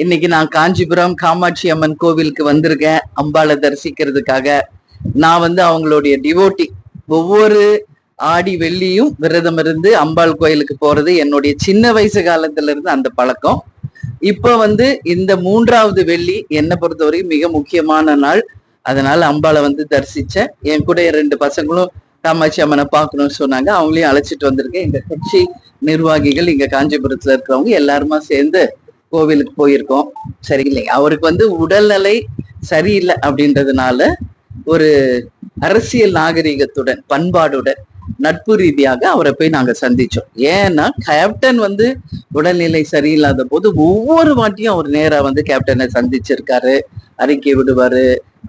இன்னைக்கு நான் காஞ்சிபுரம் காமாட்சி அம்மன் கோவிலுக்கு வந்திருக்கேன். அம்பாளை தரிசிக்கிறதுக்காக. நான் வந்து அவங்களுடைய டிவோட்டி ஒவ்வொரு ஆடி வெள்ளியும் விரதம் இருந்து அம்பாள் கோயிலுக்கு போறது என்னுடைய சின்ன வயசு காலத்துல இருந்து அந்த பழக்கம். இப்ப வந்து இந்த மூன்றாவது வெள்ளி என்னை பொறுத்தவரைக்கும் மிக முக்கியமான நாள். அதனால அம்பாளை வந்து தரிசிச்சேன். என் கூட ரெண்டு பசங்களும் காமாட்சி அம்மனை பார்க்கணும்னு சொன்னாங்க. அவங்களையும் அழைச்சிட்டு வந்திருக்கேன். எங்க கட்சி நிர்வாகிகள் இங்க காஞ்சிபுரத்துல இருக்கிறவங்க எல்லாருமா சேர்ந்து கோவிலுக்கு போயிருக்கோம். சரி இல்லைங்க அவருக்கு வந்து உடல்நிலை சரியில்லை அப்படின்றதுனால ஒரு அரசியல் நாகரிகத்துடன் பண்பாடுடன் நட்பு ரீதியாக அவரை போய் நாங்க சந்திச்சோம். ஏன்னா கேப்டன் வந்து உடல்நிலை சரியில்லாத போது ஒவ்வொரு வாட்டியும் அவர் நேரா வந்து கேப்டனை சந்திச்சிருக்காரு. அறிக்கை விடுவாரு.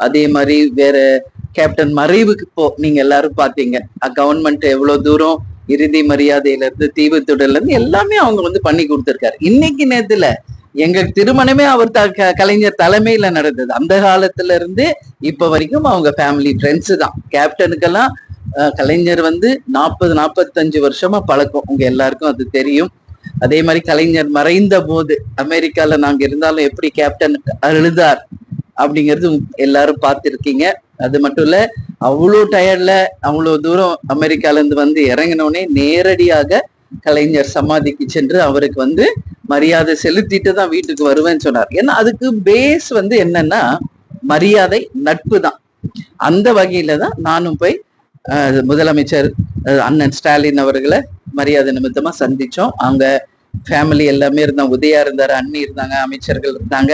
அதே மாதிரி வேற கேப்டன் மறைவுக்கு போ நீங்க எல்லாரும் பாத்தீங்க கவர்மெண்ட் எவ்வளவு தூரம் இறுதி மரியாதையில இருந்து தீவுத்துடல இருந்து எல்லாமே அவங்க வந்து பண்ணி கொடுத்துருக்காரு. இன்னைக்கு நேரத்துல எங்க திருமணமே அவர் த- கலைஞர் தலைமையில நடந்தது. அந்த காலத்துல இருந்து இப்ப வரைக்கும் அவங்க ஃபேமிலி ஃப்ரெண்ட்ஸ் தான். கேப்டனுக்கெல்லாம் கலைஞர் வந்து நாற்பது நாற்பத்தஞ்சு வருஷமா பழக்கம். உங்க எல்லாருக்கும் அது தெரியும். அதே மாதிரி கலைஞர் மறைந்த போது அமெரிக்கால நாங்க இருந்தாலும் எப்படி கேப்டன் அழுதார்? அப்படிங்கிறது எல்லாரும் பார்த்துருக்கீங்க. அது மட்டும் இல்ல அவ்வளோ டயர்ட்ல அவ்வளோ தூரம் அமெரிக்கால இருந்து வந்து இறங்கினோடனே நேரடியாக கலைஞர் சமாதிக்கு சென்று அவருக்கு வந்து மரியாதை செலுத்திட்டு தான் வீட்டுக்கு வருவேன்னு சொன்னார். ஏன்னா அதுக்கு பேஸ் வந்து என்னன்னா மரியாதை நட்பு தான். அந்த வகையில தான் நானும் போய் முதலமைச்சர் அண்ணன் ஸ்டாலின் அவர்களை மரியாதை நிமித்தமா சந்திச்சோம். அவங்க ஃபேமிலி எல்லாமே இருந்தாங்க உதயா இருந்தாரு அண்ணி இருந்தாங்க அமைச்சர்கள் இருந்தாங்க.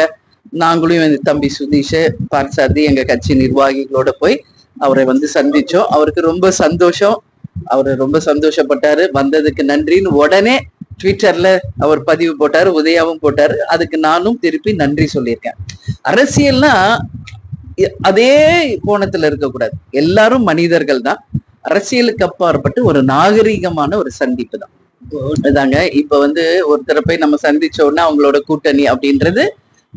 நாங்களும் எங்க தம்பி சுதீஷ் பார்சாதி எங்க கட்சி நிர்வாகிகளோட போய் அவரை வந்து சந்திச்சோம். அவருக்கு ரொம்ப சந்தோஷம். அவர் ரொம்ப சந்தோஷப்பட்டாரு. வந்ததுக்கு நன்றின்னு உடனே ட்விட்டர்ல அவர் பதிவு போட்டாரு உதயாவும் போட்டாரு. அதுக்கு நானும் திருப்பி நன்றி சொல்லியிருக்கேன். அரசியல்னா அதே கோணத்துல இருக்கக்கூடாது. எல்லாரும் மனிதர்கள் தான். அரசியலுக்கு அப்பாற்பட்டு ஒரு நாகரிகமான ஒரு சந்திப்பு தான். இதாங்க இப்ப வந்து ஒருத்தரை போய் நம்ம சந்திச்சோம்னா அவங்களோட கூட்டணி அப்படின்றது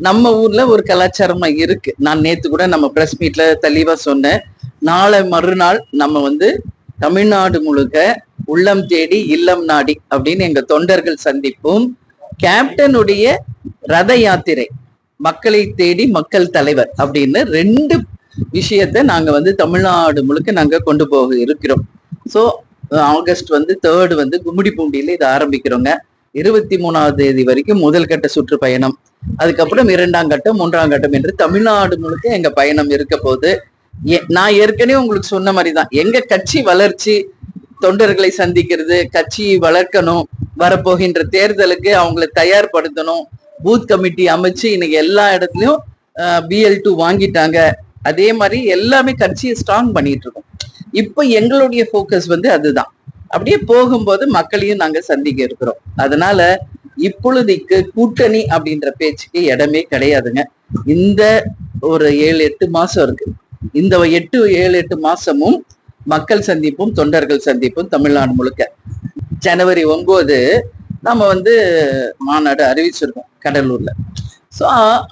நம்ம ஊர்ல ஒரு கலாச்சாரமா இருக்கு. நான் நேத்து கூட நம்ம பிரஸ் மீட்ல தெளிவா சொன்னேன். நாளை மறுநாள் நம்ம வந்து தமிழ்நாடு முழுக்க உள்ளம் தேடி இல்லம் நாடி அப்படின்னு எங்க தொண்டர்கள் சந்திப்பும் கேப்டனுடைய ரத யாத்திரை மக்களை தேடி மக்கள் தலைவர் அப்படின்னு ரெண்டு விஷயத்த நாங்க வந்து தமிழ்நாடு முழுக்க நாங்க கொண்டு போக இருக்கிறோம். ஸோ ஆகஸ்ட் வந்து தேர்ட் வந்து கும்மிடி பூண்டியில இதை ஆரம்பிக்கிறோங்க. இருபத்தி மூணாவது தேதி வரைக்கும் முதல் கட்ட சுற்றுப்பயணம். அதுக்கப்புறம் இரண்டாம் கட்டம் மூன்றாம் கட்டம் என்று தமிழ்நாடு முழுக்க எங்க பயணம் இருக்க போது ஏ- நான் ஏற்கனவே உங்களுக்கு சொன்ன மாதிரி தான் எங்க கட்சி வளர்ச்சி தொண்டர்களை சந்திக்கிறது கட்சியை வளர்க்கணும் வரப்போகின்ற தேர்தலுக்கு அவங்களை தயார்படுத்தணும் பூத் கமிட்டி அமைச்சு இன்னைக்கு எல்லா இடத்துலயும் பிஎல் டூ வாங்கிட்டாங்க. அதே மாதிரி எல்லாமே கட்சியை ஸ்ட்ராங் பண்ணிட்டு இருக்கோம். இப்போ எங்களுடைய ஃபோக்கஸ் வந்து அதுதான். அப்படியே போகும்போது மக்களையும் நாங்க சந்திக்க இருக்கிறோம். அதனால இப்பொழுதைக்கு கூட்டணி அப்படின்ற பேச்சுக்கு இடமே கிடையாதுங்க. இந்த ஒரு ஏழு எட்டு மாசம் இருக்கு. இந்த எட்டு ஏழு எட்டு மாசமும் மக்கள் சந்திப்பும் தொண்டர்கள் சந்திப்பும் தமிழ்நாடு முழுக்க. ஜனவரி ஒன்பது நம்ம வந்து மாநாடு அறிவிச்சிருக்கோம் கடலூர்ல. சோ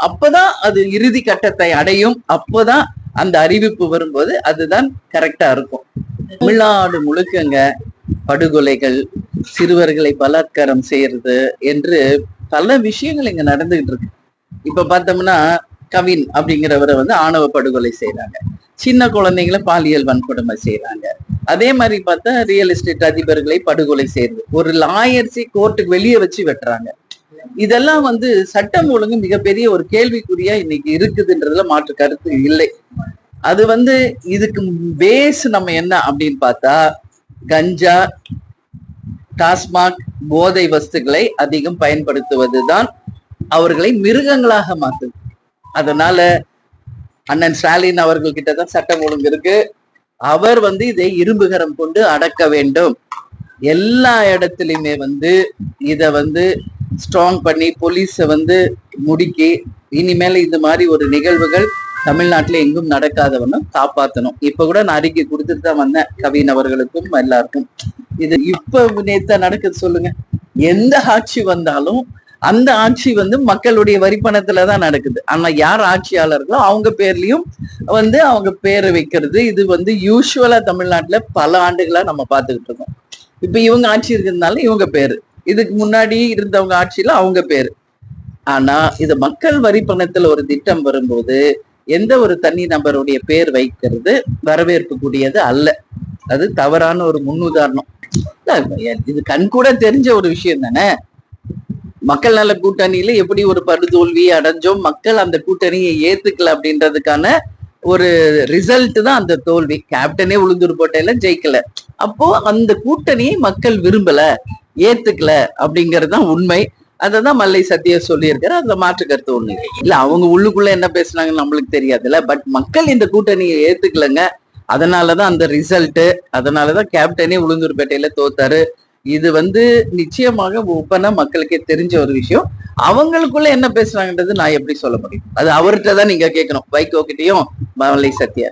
அப்பதான் அது இறுதி கட்டத்தை அடையும். அப்போதான் அந்த அறிவிப்பு வரும்போது அதுதான் கரெக்டா இருக்கும். தமிழ்நாடு முழுக்கங்க படுகொலைகள் சிறுவர்களை பலாத்காரம் செய்யறது என்று பல விஷயங்கள் இங்க நடந்துகிட்டு இருக்கு. இப்ப பார்த்தோம்னா கவின் அப்படிங்கிறவரை வந்து ஆணவ படுகொலை செய்யறாங்க சின்ன குழந்தைங்களை பாலியல் வன்கொடுமை செய்யறாங்க அதே மாதிரி பார்த்தா ரியல் எஸ்டேட் அதிபர்களை படுகொலை செய்யறது. ஒரு லாயர்ஸை கோர்ட்டுக்கு வெளியே வச்சு வெட்டுறாங்க. இதெல்லாம் வந்து சட்டம் ஒழுங்கு மிகப்பெரிய ஒரு கேள்விக்குறியா இன்னைக்கு இருக்குதுன்றதுல மாற்று கருத்து இல்லை. அது வந்து இதுக்கு பேஸ் நம்ம என்ன அப்படின்னு பார்த்தா கஞ்சா டாஸ்மாக் போதை வஸ்துக்களை அதிகம் பயன்படுத்துவதுதான் அவர்களை மிருகங்களாக மாற்றுது அதனால அண்ணன் ஸ்டாலின் அவர்கள் கிட்ட தான் சட்டம் ஒழுங்கு இருக்கு. அவர் வந்து இதை இரும்புகரம் கொண்டு அடக்க வேண்டும். எல்லா இடத்துலயுமே வந்து இத வந்து ஸ்ட்ராங் பண்ணி போலீஸை வந்து முடுக்கி இனிமேல இந்த மாதிரி ஒரு நிகழ்வுகள் தமிழ்நாட்டுல எங்கும் நடக்காதவனும் காப்பாத்தணும். இப்ப கூட நான் அறிக்கை கொடுத்துட்டு தான் வந்தேன் கவின் அவர்களுக்கும் எல்லாருக்கும். இது இப்ப நேத்தா நடக்குது சொல்லுங்க. எந்த ஆட்சி வந்தாலும் அந்த ஆட்சி வந்து மக்களுடைய வரிப்பணத்துல தான் நடக்குது. ஆனா யார் ஆட்சியாளர்களோ அவங்க பேர்லயும் வந்து அவங்க பேரை வைக்கிறது இது வந்து யூஸ்வலா தமிழ்நாட்டுல பல ஆண்டுகளா நம்ம பார்த்துக்கிட்டு இருக்கோம். இப்ப இவங்க ஆட்சி இருக்கிறதுனால இவங்க பேரு. இதுக்கு முன்னாடி இருந்தவங்க ஆட்சியில அவங்க பேரு. ஆனா இது மக்கள் வரி பணத்துல ஒரு திட்டம் வரும்போது எந்த ஒரு தனி நபருடைய பேர் வைக்கிறது வரவேற்பக்கூடியது அல்ல. அது தவறான ஒரு முன்னுதாரணம். இது கண் கூட தெரிஞ்ச ஒரு விஷயம் தானே? மக்கள் நல கூட்டணியில எப்படி ஒரு படுதோல்வி அடைஞ்சோம் மக்கள் அந்த கூட்டணியை ஏத்துக்கல அப்படின்றதுக்கான ஒரு ரிசல்ட் தான் அந்த தோல்வி. கேப்டனே உளுந்தூர் போட்டையில ஜெயிக்கல. அப்போ அந்த கூட்டணியை மக்கள் விரும்பல ஏத்துக்கல அப்படிங்கறது தான் அதை தான் மல்லை சத்திய சொல்லியிருக்காரு. அந்த மாற்று கருத்து ஒண்ணு இல்ல அவங்க உள்ளுக்குள்ள என்ன பேசுனாங்கன்னு நம்மளுக்கு தெரியாதுல்ல. பட் மக்கள் இந்த கூட்டணியை ஏத்துக்கலங்க. அதனாலதான் அந்த ரிசல்ட்டு அதனாலதான் கேப்டனே உளுந்தூர்பேட்டையில தோத்தாரு. இது வந்து நிச்சயமாக ஒப்பனா மக்களுக்கே தெரிஞ்ச ஒரு விஷயம். அவங்களுக்குள்ள என்ன பேசுறாங்கன்றது நான் எப்படி சொல்ல முடியும்? அது அவர்கிட்ட தான் நீங்க கேட்கணும். வைகோ கிட்டயும் மல்லை சத்யா.